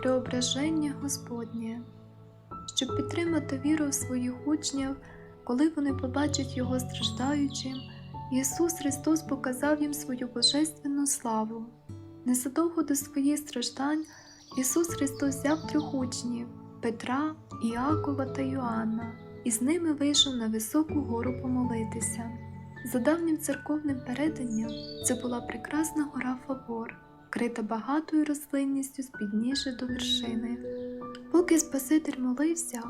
преображення Господнє, щоб підтримати віру в своїх учнів, коли вони побачать Його страждаючим, Ісус Христос показав їм свою божественну славу. Незадовго до своїх страждань Ісус Христос взяв трьох учнів Петра, Іакова та Йоанна, і з ними вийшов на високу гору помолитися. За давнім церковним переданням, це була прекрасна гора Фавор, вкрита багатою рослинністю з підніжжя до вершини. Поки Спаситель молився,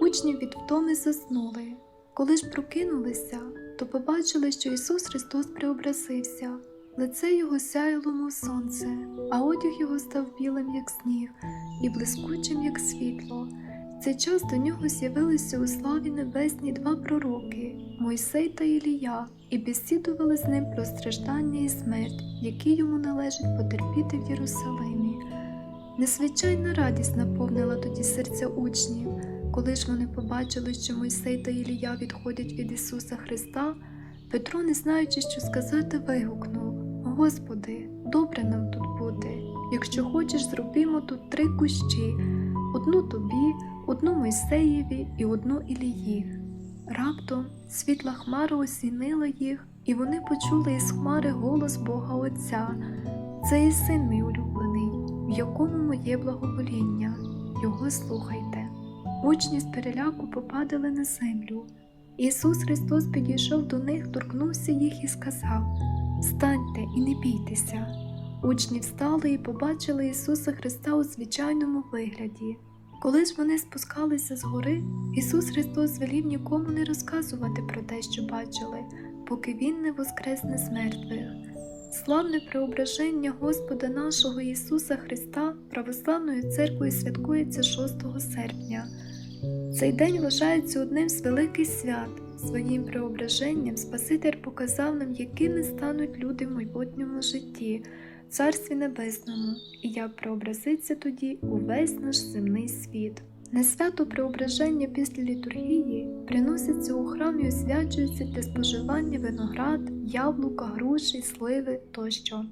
учні від втоми заснули. Коли ж прокинулися, то побачили, що Ісус Христос преобразився. Лице його сяяло, мов сонце, а одяг його став білим, як сніг, і блискучим, як світло. Цей час до нього з'явилися у славі небесній два пророки Мойсей та Ілія, і бесідували з ним про страждання і смерть, які йому належить потерпіти в Єрусалимі. Незвичайна радість наповнила тоді серця учнів, коли ж вони побачили, що Мойсей та Ілія відходять від Ісуса Христа. Петро, не знаючи, що сказати, вигукнув: Господи, добре нам тут бути. Якщо хочеш, зробімо тут три кущі: одну тобі, одну Мойсеєві і одну Ілії. Раптом світла хмара осінила їх, і вони почули із хмари голос Бога Отця. Це і син мій улюблений, в якому моє благовоління. Його слухайте. Учні з переляку попадали на землю. Ісус Христос підійшов до них, торкнувся їх і сказав: Встаньте і не бійтеся. Учні встали і побачили Ісуса Христа у звичайному вигляді. Коли ж вони спускалися з гори, Ісус Христос звелів нікому не розказувати про те, що бачили, поки Він не воскресне з мертвих. Славне преображення Господа нашого Ісуса Христа православною церквою святкується 6 серпня. Цей день вважається одним з великих свят. Своїм преображенням Спаситель показав нам, якими стануть люди в майбутньому житті, Царстві Небесному, і як преобразиться тоді увесь наш земний світ. На свято преображення після літургії приноситься у храм і освячується для споживання виноград, яблука, груші, сливи тощо.